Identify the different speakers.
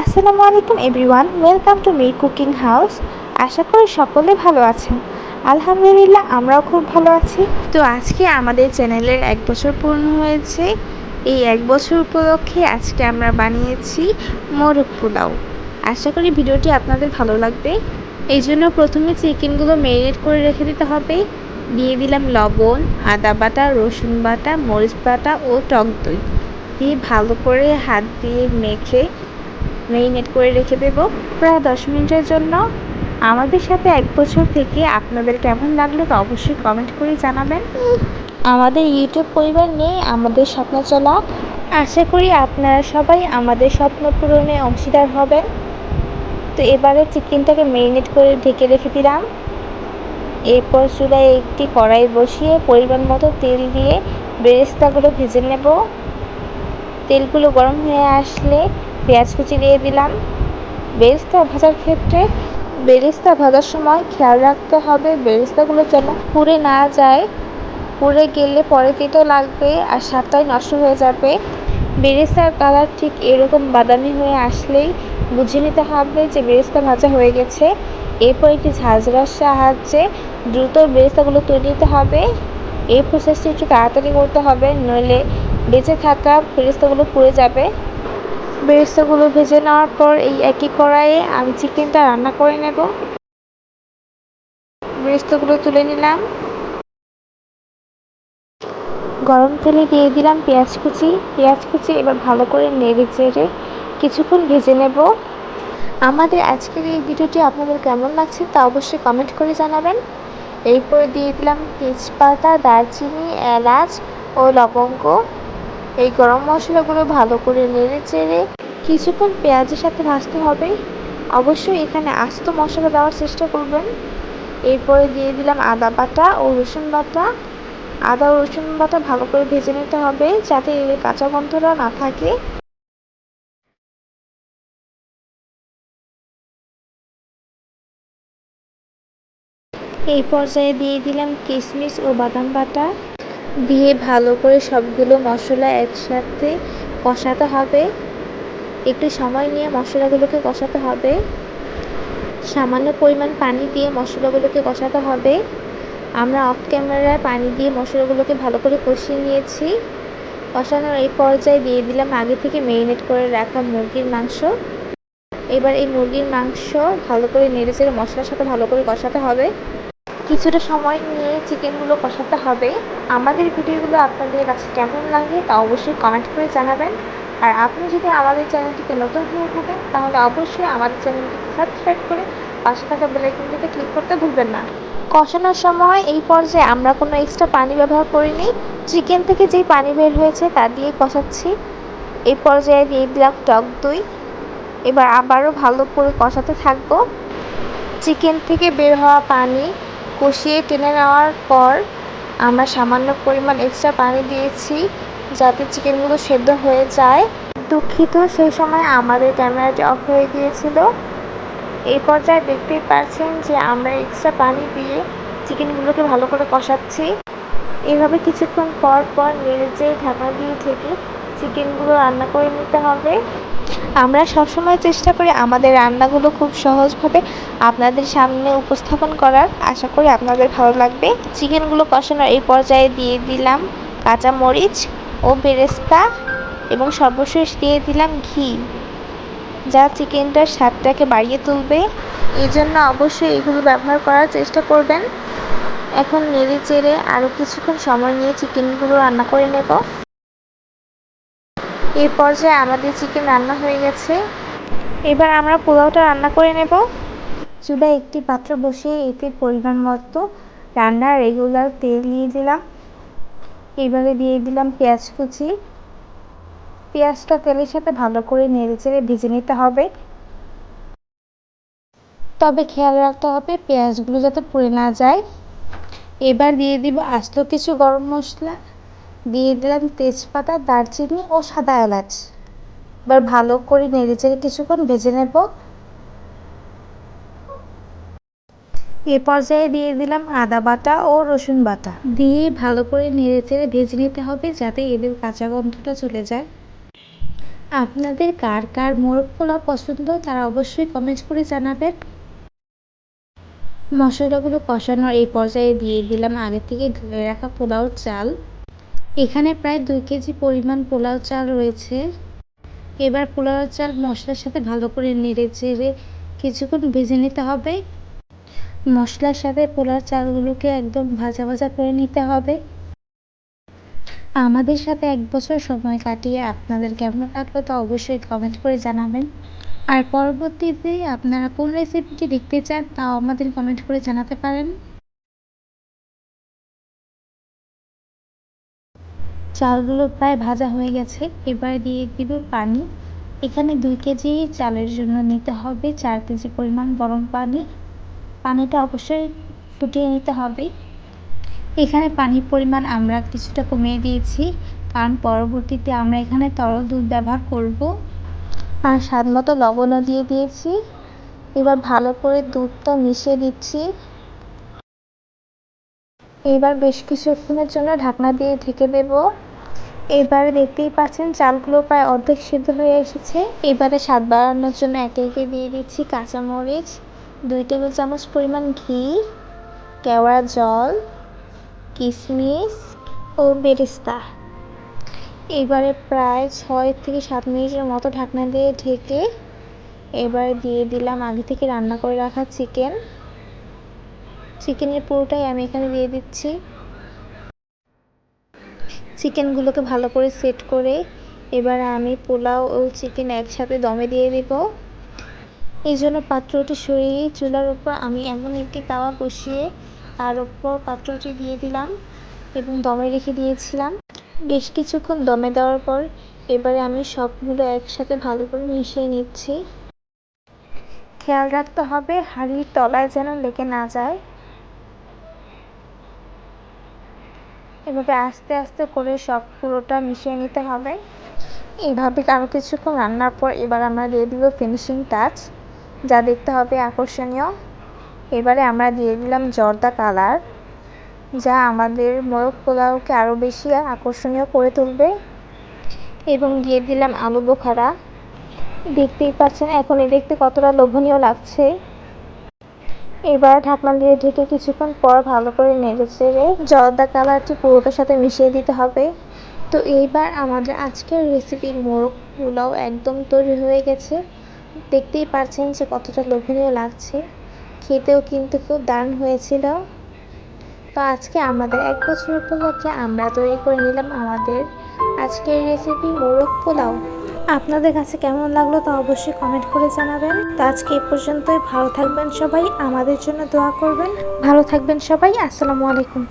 Speaker 1: আসসালামু আলাইকুম, everyone. Welcome to Mir cooking house আশা করি সকলে ভালো আছেন। আলহামদুলিল্লাহ, আমরাও খুব ভালো আছি। তো আজকে আমাদের চ্যানেলের এক বছর পূর্ণ হয়েছে। এই এক বছর উপলক্ষে আজকে আমরা বানিয়েছি মোরগ পোলাও। আশা করি ভিডিওটি আপনাদের ভালো লাগবে। এই জন্য প্রথমে চিকেনগুলো ম্যারিনেট করে রেখে দিতে হবে। দিয়ে দিলাম লবণ, আদা বাটা, রসুন বাটা, মরিচ বাটা ও টক দই। দিয়ে ভালো করে হাত দিয়ে মেখে মেরিনেট করে রেখে দেব। প্রায় দশ মিনিটের জন্য। আমাদের সাথে এক বছর থেকে আপনাদের কেমন লাগল তা অবশ্যই কমেন্ট করে জানাবেন। আমাদের ইউটিউব পরিবার নিয়ে আমাদের স্বপ্ন চলা। আশা করি আপনারা সবাই আমাদের স্বপ্ন পূরণে অংশীদার হবেন। তো এবারে চিকেনটাকে মেরিনেট করে ঢেকে রেখে দিলাম। এরপর চুলায় একটি কড়াই বসিয়ে পরিমাণ মতো তেল দিয়ে বেরেস্তাগুলো ভেজে নেব। তেলগুলো গরম হয়ে আসলে পেঁয়াজ কুচি দিয়ে দিলাম। বেরেস্তা ভাজার ক্ষেত্রে বেরেস্তা ভাজার সময় খেয়াল রাখতে হবে। বেরেস্তাগুলো যেন পুড়ে না যায়। পুড়ে গেলে পরে তেতো লাগবে আর স্বাদটাই নষ্ট হয়ে যাবে। বেরেস্তার কালার ঠিক এরকম বাদামি হয়ে আসলেই বুঝে নিতে হবে যে বেরেস্তা ভাজা হয়ে গেছে। এরপর একটি ঝাঁঝরার সাহায্যে দ্রুত বেরেস্তাগুলো তুলে নিতে হবে। এই প্রসেসটি একটু তাড়াতাড়ি করতে হবে, নইলে বেঁচে থাকা বেরেস্তাগুলো পুড়ে যাবে। বেরেস্তাগুলো ভেজে নেওয়ার পর এই একই কড়াইয়ে আমি চিকেনটা রান্না করে নেব। বেরেস্তাগুলো তুলে নিলাম। গরম তেলে দিয়ে দিলাম পেঁয়াজ কুচি। পেঁয়াজ কুচি এবার ভালো করে নেড়ে চেড়ে কিছুক্ষণ ভেজে নেব। আমাদের আজকের এই ভিডিওটি আপনাদের কেমন লাগছে তা অবশ্যই কমেন্ট করে জানাবেন। এরপরে দিয়ে দিলাম তেজপাতা, দারচিনি, এলাচ ও লবঙ্গ। এই গরম মশলাগুলো ভালো করে নেড়ে চেড়ে কিছুক্ষণ পেঁয়াজের সাথে ভাজতে হবে। অবশ্যই এখানে আস্ত মশলা দেওয়ার চেষ্টা করবেন। এরপরে দিয়ে দিলাম আদা বাটা ও রসুন বাটা। আদা ও রসুন বাটা ভালো করে ভেজে নিতে হবে যাতে এর কাঁচা গন্ধটা না থাকে। এই পর্যায়ে দিয়ে দিলাম কিশমিশ ও বাদাম বাটা। দিয়ে ভালো করে সবগুলো মশলা একসাথে কষাতে হবে। একটু সময় নিয়ে মশলাগুলোকে কষাতে হবে। সামান্য পরিমাণ পানি দিয়ে মশলাগুলোকে কষাতে হবে। আমরা অফ ক্যামেরায় পানি দিয়ে মশলাগুলোকে ভালো করে কষিয়ে নিয়েছি। কষানোর এই পর্যায়ে দিয়ে দিলাম আগে থেকে মেরিনেট করে রাখা মুরগির মাংস। এবার এই মুরগির মাংস ভালো করে নেড়ে চেড়ে মশলার সাথে ভালো করে কষাতে হবে। কিছুটা সময় নিয়ে চিকেনগুলো কষাতে হবে। আমাদের ভিডিওগুলো আপনাদের কাছে কেমন লাগে তা অবশ্যই কমেন্ট করে জানাবেন। আর আপনি যদি আমাদের চ্যানেলটিতে নতুন হয়ে থাকেন, তাহলে অবশ্যই আমাদের চ্যানেলটিকে সাবস্ক্রাইব করে পাশে থাকা বেলাইকনটিতে ক্লিক করতে ভুলবেন না। কষানোর সময় এই পর্যায়ে আমরা কোনো এক্সট্রা পানি ব্যবহার করিনি। চিকেন থেকে যেই পানি বের হয়েছে তা দিয়ে কষাচ্ছি। এই পর্যায়ে দিয়ে দিলাম টক দই। এবার আবারও ভালো করে কষাতে থাকব। চিকেন থেকে বের হওয়া পানি কষিয়ে টেনে নেওয়ার পর আমরা সামান্য পরিমাণ এক্সট্রা পানি দিয়েছি যাতে চিকেনগুলো সেদ্ধ হয়ে যায়। দুঃখিত, সেই সময় আমাদের ক্যামেরাটি অফ হয়ে গিয়েছিল। এই পর্যায়ে দেখতেই পাচ্ছেন যে আমরা এক্সট্রা পানি দিয়ে চিকেনগুলোকে ভালো করে কষাচ্ছি। এভাবে কিছুক্ষণ পর পর নেড়ে চেয়ে ঢাকনা দিয়ে থেকে চিকেনগুলো রান্না করে নিতে হবে। আমরা সবসময় চেষ্টা করি আমাদের রান্নাগুলো খুব সহজভাবে আপনাদের সামনে উপস্থাপন করার। আশা করি আপনাদের ভালো লাগবে। চিকেনগুলো কষানোর এই পর্যায়ে দিয়ে দিলাম কাঁচা মরিচ ও বেরেস্তা এবং সর্বশেষ দিয়ে দিলাম ঘি। যা চিকেনটার স্বাদটাকে বাড়িয়ে তুলবে। এই জন্য অবশ্যই এগুলো ব্যবহার করার চেষ্টা করবেন। এখন নেড়ে চেড়ে আরও কিছুক্ষণ সময় নিয়ে চিকেনগুলো রান্না করে নেব। এই পর্যায়ে আমাদের চিকেন রান্না হয়ে গেছে। এবার আমরা পোলাওটা রান্না করে নেব। চুলায় একটি পাত্র বসিয়ে এতে পরিমাণ মতো রান্নার রেগুলার তেল দিয়ে দিলাম। এবারে দিয়ে দিলাম পেঁয়াজ কুচি। পেঁয়াজটা তেলের সাথে ভালো করে নেড়ে চেড়ে ভেজে নিতে হবে। তবে খেয়াল রাখতে হবে পেঁয়াজগুলো যাতে পুড়ে না যায়। এবার দিয়ে দিব আস্ত কিছু গরম মশলা। দিয়ে দিলাম তেজপাতা, দারচিনি ও সাদা এলাচ। এবার ভালো করে নেড়ে চেড়ে কিছুক্ষণ ভেজে নেব। এ পর্যায়ে দিয়ে দিলাম আদা বাটা ও রসুন বাটা। দিয়ে ভালো করে নেড়ে চেড়ে ভেজে নিতে হবে যাতে এদের কাঁচা গন্ধটা চলে যায়। আপনাদের কার কার মোরগ পোলাও পছন্দ তারা অবশ্যই কমেন্ট করে জানাবেন। মশলাগুলো কষানোর এই পর্যায়ে দিয়ে দিলাম আগে থেকে ধুয়ে রাখা পোলাও চাল। এখানে প্রায় দুই কেজি পরিমাণ পোলাও চাল রয়েছে। এবার পোলাও চাল মশলার সাথে ভালো করে নেড়ে চেড়ে কিছুক্ষণ ভেজে নিতে হবে। মশলার সাথে পোলাও চালগুলোকে একদম ভাজা ভাজা করে নিতে হবে। আমাদের সাথে এক বছর সময় কাটিয়ে আপনাদের কেমন লাগল তা অবশ্যই কমেন্ট করে জানাবেন। আর পরবর্তীতে আপনারা কোন রেসিপিটি দেখতে চান তাও আমাদের কমেন্ট করে জানাতে পারেন। চালগুলো প্রায় ভাজা হয়ে গেছে। এবার দিয়ে দিব পানি। এখানে দুই কেজি চালের জন্য নিতে হবে চার কেজি পরিমাণ গরম পানি। পানিটা অবশ্যই ফুটিয়ে নিতে হবে। এখানে পানির পরিমাণ আমরা কিছুটা কমিয়ে দিয়েছি, কারণ পরবর্তীতে আমরা এখানে তরল দুধ ব্যবহার করব। আর স্বাদ মতো লবণও দিয়ে দিয়েছি। এবার ভালো করে দুধটা মিশিয়ে দিচ্ছি। এবার বেশ কিছুক্ষণের জন্য ঢাকনা দিয়ে ঢেকে দেব। এবারে দেখতেই পাচ্ছেন চালগুলো প্রায় অর্ধেক সিদ্ধ হয়ে এসেছে। এবারে স্বাদ বাড়ানোর জন্য একে একে দিয়ে দিচ্ছি কাঁচামরিচ, দুই টেবিল চামচ পরিমাণ ঘি, কেওড়া জল, কিশমিশ ও বেরেস্তা। এবারে প্রায় ছয় থেকে সাত মিনিটের মতো ঢাকনা দিয়ে ঢেকে এবার দিয়ে দিলাম আগে থেকে রান্না করে রাখা চিকেন। চিকেনের পুরোটাই আমি এখানে দিয়ে দিচ্ছি। চিকেনগুলোকে ভালো করে সেট করে এবার আমি পোলাও ও চিকেন একসাথে দমে দিয়ে দিব। এই জন্য পাত্রটি সরিয়ে চুলার উপর আমি এমন একটি তাওয়া বসিয়ে তার উপর পাত্রটি দিয়ে দিলাম এবং দমে রেখে দিয়েছিলাম। বেশ কিছুক্ষণ দমে দেওয়ার পর এবারে আমি সবগুলো একসাথে ভালো করে মিশিয়ে নিচ্ছি। খেয়াল রাখতে হবে হাঁড়ির তলায় যেন লেগে না যায়। এভাবে আস্তে আস্তে করে সব পুরোটা মিশিয়ে নিতে হবে। এইভাবে আরও কিছুক্ষণ রান্নার পর এবার আমরা দিয়ে দিব ফিনিশিং টাচ যা দেখতে হবে আকর্ষণীয়। এবারে আমরা দিয়ে দিলাম জর্দা কালার, যা আমাদের মোরগ পোলাওকে আরও বেশি আকর্ষণীয় করে তুলবে। এবং দিয়ে দিলাম আলু বোখারা। দেখতেই পাচ্ছেন, এখন এ দেখতে কতটা লোভনীয় লাগছে। এবার ঢাকনা দিয়ে ঢেকে কিছুক্ষণ পর ভালো করে নেড়ে চেড়ে জর্দা কালারটি পুরোটার সাথে মিশিয়ে দিতে হবে। তো এইবার আমাদের আজকের রেসিপি মোরগ পোলাও একদম তৈরি হয়ে গেছে। দেখতেই পাচ্ছেন যে কতটা লোভনীয় লাগছে। খেতেও কিন্তু খুব দারুণ হয়েছিল। তো আজকে আমাদের এক বছর উপলক্ষে আমরা তৈরি করে নিলাম আমাদের আজকের রেসিপি মোরগ পোলাও। আপনাদের কাছে কেমন লাগল তা অবশ্যই কমেন্ট করে জানাবেন। তো আজকে এ পর্যন্তই। ভালো থাকবেন সবাই। আমাদের জন্য দোয়া করবেন। ভালো থাকবেন সবাই। আসসালামু আলাইকুম।